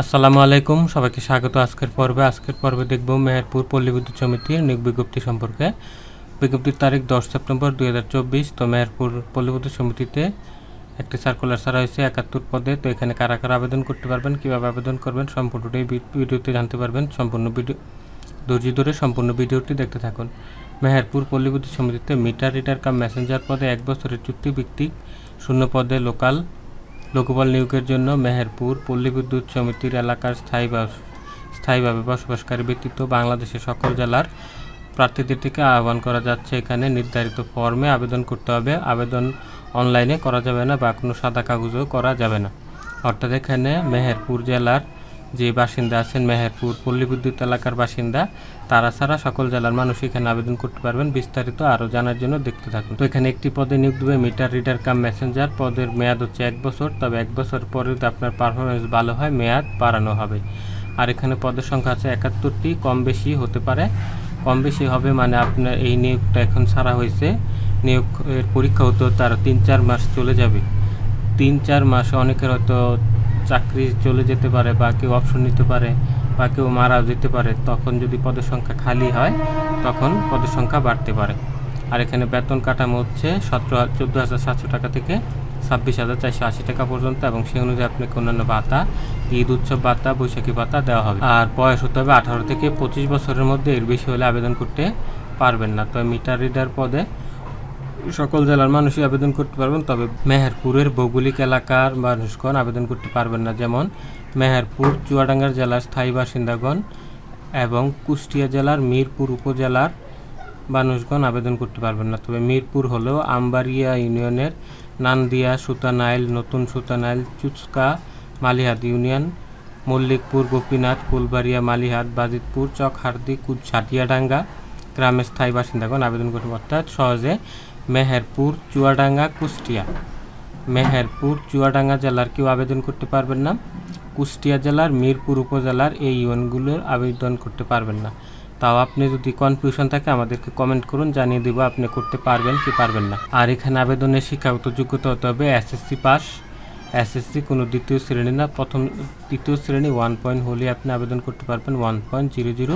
আসসালামু আলাইকুম, সবাইকে স্বাগত। আজকের পর্বে আজকের পর্বে দেখব মেহেরপুর পল্লী বিদ্যুৎ সমিতির নিয়োগ বিজ্ঞপ্তি সম্পর্কে। বিজ্ঞপ্তির তারিখ দশ সেপ্টেম্বর দুই হাজার চব্বিশ। তো মেহেরপুর পল্লী বিদ্যুৎ সমিতিতে একটি সার্কুলার ছাড়া হয়েছে একাত্তর পদে। তো এখানে কারা কারা আবেদন করতে পারবেন, কীভাবে আবেদন করবেন সম্পূর্ণটাই ভিডিওতে জানতে পারবেন। সম্পূর্ণ ভিডিও ধৈর্য ধরে সম্পূর্ণ ভিডিওটি দেখতে থাকুন। মেহেরপুর পল্লী বিদ্যুৎ সমিতিতে মিটার, রিডার, কাম, মেসেঞ্জার পদে এক বছরের চুক্তিভিত্তিক শূন্য পদে লোকাল লোকবল নিয়োগের জন্য মেহেরপুর পল্লী বিদ্যুৎ সমিতির এলাকার স্থায়ী স্থায়ীভাবে বসবাসকারী ব্যক্তিত্ব বাংলাদেশের সকল জেলার প্রার্থীদের থেকে আহ্বান করা যাচ্ছে। এখানে নির্ধারিত ফর্মে আবেদন করতে হবে। আবেদন অনলাইনে করা যাবে না বা কোনো সাদা কাগজও করা যাবে না। অর্থাৎ এখানে মেহেরপুর জেলার যে বাসিন্দা আছেন মেহেরপুর পল্লী বিদ্যুৎ এলাকার বাসিন্দা, তারা ছাড়া সকল জেলার মানুষ এখানে আবেদন করতে পারবেন। বিস্তারিত আরও জানার জন্য দেখতে থাকুন। তো এখানে একটি পদে নিয়োগ দেবে মিটার রিডার কাম মেসেঞ্জার। পদের মেয়াদ হচ্ছে এক বছর, তবে এক বছর পরে যদি আপনার পারফরমেন্স ভালো হয়, মেয়াদ বাড়ানো হবে। আর এখানে পদের সংখ্যা আছে একাত্তরটি, কম বেশি হতে পারে। কম বেশি হবে মানে আপনার এই নিয়োগটা এখন ছাড়া হয়েছে। নিয়োগের পরীক্ষা হতে আরও তিন চার মাস চলে যাবে। তিন চার মাসে অনেকের হয়তো চাকরি চলে যেতে পারে বা কেউ অপশন নিতে পারে বা কেউ মারা যেতে পারে, তখন যদি পদের সংখ্যা খালি হয়, তখন পদের সংখ্যা বাড়তে পারে। আর এখানে বেতন কাঠামো হচ্ছে সতেরো চোদ্দ হাজার সাতশো টাকা থেকে ছাব্বিশ হাজার চারশো আশি টাকা পর্যন্ত এবং সেই অনুযায়ী আপনাকে অন্যান্য ভাতা, ঈদ উৎসব ভাতা, বৈশাখী ভাতা দেওয়া হবে। আর বয়স হতে হবে আঠারো থেকে পঁচিশ বছরের মধ্যে এর বেশি হলে আবেদন করতে পারবেন না। তো মিটার রিডার পদে সকল জেলার মানুষই আবেদন করতে পারবেন, তবে মেহেরপুরের ভৌগোলিক এলাকার মানুষগণ আবেদন করতে পারবেন না। যেমন মেহেরপুর, চুয়াডাঙ্গার জেলার স্থায়ী বাসিন্দাগণ এবং কুষ্টিয়া জেলার মিরপুর উপজেলার মানুষগণ আবেদন করতে পারবেন না। তবে মিরপুর হলো আমবাড়িয়া ইউনিয়নের নান্দিয়া সুতানাইল নতুন সুতানাইল চুচকা মালিহাট ইউনিয়ন, মল্লিকপুর, গোপীনাথ, ফুলবাড়িয়া মালিহাট বাজিতপুর চক চকহার্দি সাটিয়াডাঙ্গা গ্রামের স্থায়ী বাসিন্দাগণ আবেদন করতে অর্থাৎ সহজে মেহেরপুর, চুয়াডাঙ্গা, কুষ্টিয়া। মেহেরপুর, চুয়াডাঙ্গা জেলার কেউ আবেদন করতে পারবেন না। কুষ্টিয়া জেলার, মিরপুর উপজেলার এই ইউনিয়নগুলোর আবেদন করতে পারবেন না। তাও আপনি যদি কনফিউশন থাকে, আমাদেরকে কমেন্ট করুন, জানিয়ে দেবো আপনি করতে পারবেন কি পারবেন না। আর এখানে আবেদনের শিক্ষাগত যোগ্যতা হতে হবে এসএসসি পাস এসএসসি কোনো দ্বিতীয় শ্রেণি না, প্রথম তৃতীয় শ্রেণি ওয়ান পয়েন্ট হলে আপনি আবেদন করতে পারবেন ওয়ান পয়েন্ট জিরো জিরো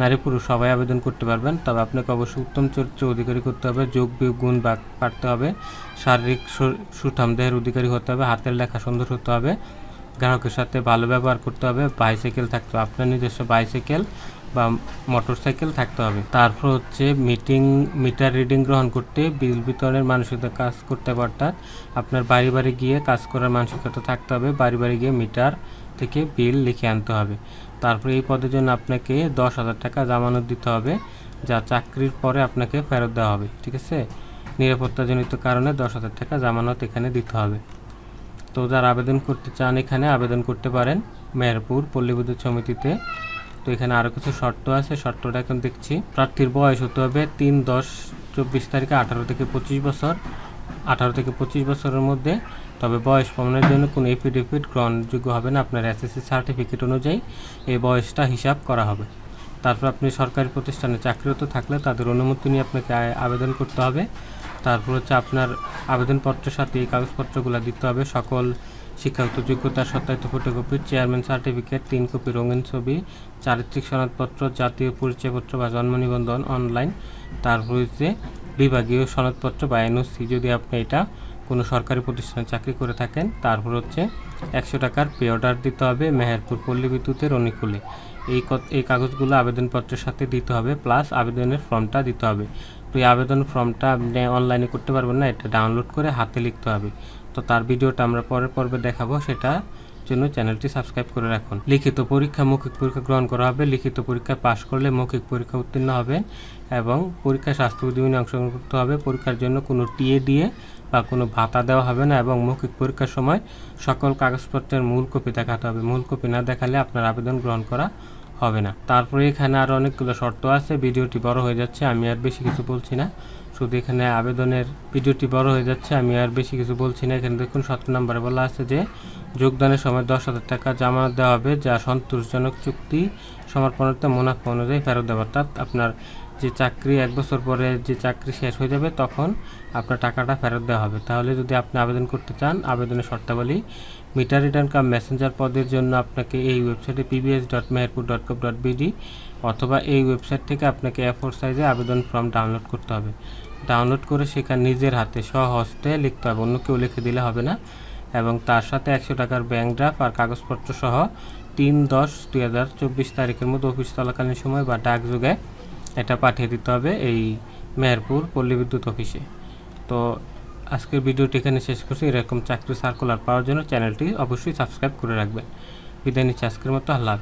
নারী পুরুষ সবাই আবেদন করতে পারবেন, তবে আপনাকে অবশ্যই উত্তম চরিত্র অধিকারী করতে হবে, যোগ বিয়োগ গুণ বা পারতে হবে, শারীরিক সুঠাম দেহের অধিকারী হতে হবে, হাতের লেখা সুন্দর হতে হবে, গ্রাহকের সাথে ভালো ব্যবহার করতে হবে বাইসাইকেল থাকতে হবে, আপনার নিজস্ব বাইসাইকেল বা মোটর সাইকেল থাকতে হবে। তারপর হচ্ছে মিটিং মিটার রিডিং গ্রহণ করতে, বিল বিতরণের মানসিকতা কাজ করতে হবে, অর্থাৎ আপনার বাড়ি বাড়ি গিয়ে কাজ করার মানসিকতা থাকতে হবে, বাড়ি বাড়ি গিয়ে মিটার থেকে বিল লিখে আনতে হবে। তারপরে এই পদের জন্য আপনাকে দশ হাজার টাকা জামানত দিতে হবে, যা চাকরির পরে আপনাকে ফেরত দেওয়া হবে, ঠিক আছে? নিরাপত্তাজনিত কারণে দশ হাজার টাকা জামানত এখানে দিতে হবে। তো যারা আবেদন করতে চান এখানে আবেদন করতে পারেন মেহেরপুর পল্লী বিদ্যুৎ সমিতিতে। তো এখানে আরও কিছু শর্ত আছে, শর্তটা এখন দেখছি। প্রার্থীর বয়স হতে হবে তিন দশ চব্বিশ তারিখে আঠারো থেকে পঁচিশ বছর। আঠারো থেকে পঁচিশ বছরের মধ্যে তবে বয়স প্রমাণের জন্য কোনো এফিডেভিট গ্রহণযোগ্য হবে না। আপনার এসএসসি সার্টিফিকেট অনুযায়ী এই বয়সটা হিসাব করা হবে। তারপর আপনি সরকারি প্রতিষ্ঠানে চাকরিরত থাকলে তাদের অনুমতি নিয়ে আপনাকে আবেদন করতে হবে। তারপর হচ্ছে আপনার আবেদনপত্রের সাথে এই কাগজপত্রগুলো দিতে হবে। সকল শিক্ষাগত যোগ্যতার সত্যায়িত ফটোকপি চেয়ারম্যান সার্টিফিকেট তিন কপি রঙিন ছবি, চারিত্রিক সনদপত্র, জাতীয় পরিচয়পত্র বা জন্ম নিবন্ধন অনলাইন তারপর হচ্ছে বিভাগীয় সনদপত্র বা এনওসি যদি আপনি এটা কোনো সরকারি প্রতিষ্ঠানে চাকরি করে থাকেন, তারপর হচ্ছে একশো টাকার পে অর্ডার দিতে হবে মেহেরপুর পল্লী বিদ্যুতের অনুকূলে। এই এই কাগজগুলো আবেদনপত্রের সাথে দিতে হবে, প্লাস আবেদনের ফর্মটা দিতে হবে। তো এই আবেদন ফর্মটা আপনি অনলাইনে করতে পারবেন না, এটা ডাউনলোড করে হাতে লিখতে হবে। তো তার ভিডিওটা আমরা পরের পর্বে দেখাবো, সেটা জন্য চ্যানেলটি সাবস্ক্রাইব করে রাখুন। লিখিত পরীক্ষা মৌখিক পরীক্ষা গ্রহণ করা হবে, লিখিত পরীক্ষায় পাশ করলে মৌখিক পরীক্ষা উত্তীর্ণ হবে এবং পরীক্ষায় স্বাস্থ্যবিধি মেনে অংশগ্রহণ করতে হবে। পরীক্ষার জন্য কোনো টিএ দিয়ে বা কোনো ভাতা দেওয়া হবে না এবং মৌখিক পরীক্ষার সময় সকল কাগজপত্রের মূল কপি দেখাতে হবে। মূল কপি না দেখালে আপনার আবেদন গ্রহণ করা হবে না। তারপরে এখানে আরও অনেকগুলো শর্ত আছে। ভিডিওটি বড় হয়ে যাচ্ছে, আমি আর বেশি কিছু বলছি না। শুধু এখানে আবেদনের ভিডিওটি বড় হয়ে যাচ্ছে, আমি আর বেশি কিছু বলছি না। এখানে দেখুন, সতেরো নম্বরে বলা আছে যে, যোগদানের সময় দশ হাজার টাকা জামানত দেওয়া হবে, যা সন্তোষজনক চুক্তি সমর্পণতে মুনাফা অনুযায়ী ফেরত দেওয়া। অর্থাৎ আপনার যে চাকরি এক বছর পরে যে চাকরি শেষ হয়ে যাবে, তখন আপনার টাকাটা ফেরত দেওয়া হবে। তাহলে যদি আপনি আবেদন করতে চান, আবেদনের শর্তাবলী মিটার রিটার্ন কাম মেসেঞ্জার পদের জন্য আপনাকে এই ওয়েবসাইটে PBS dot Meherpur dot com dot BD অথবা এই ওয়েবসাইট থেকে আপনাকে এ ফোর সাইজে আবেদন ফর্ম ডাউনলোড করতে হবে। ডাউনলোড করে সেখানে নিজের হাতে স্বহস্তে লিখতে হবে, অন্য কেউ লিখে দিলে হবে না এবং তার সাথে একশো টাকার ব্যাংক ড্রাফট আর কাগজপত্র সহ তিন দশ দুই হাজার চব্বিশ তারিখের মধ্যে অফিস চলাকালীন সময় বা ডাকযোগে এটা পাঠিয়ে দিতে হবে এই মেহেরপুর পল্লী বিদ্যুৎ অফিসে। তো আজকের ভিডিওটি এখানে শেষ করছি। এরকম চাকরি সার্কুলার পাওয়ার জন্য চ্যানেলটি অবশ্যই সাবস্ক্রাইব করে রাখবেন। বিদায় নিচ্ছি আজকের মতো। আল্লাহ।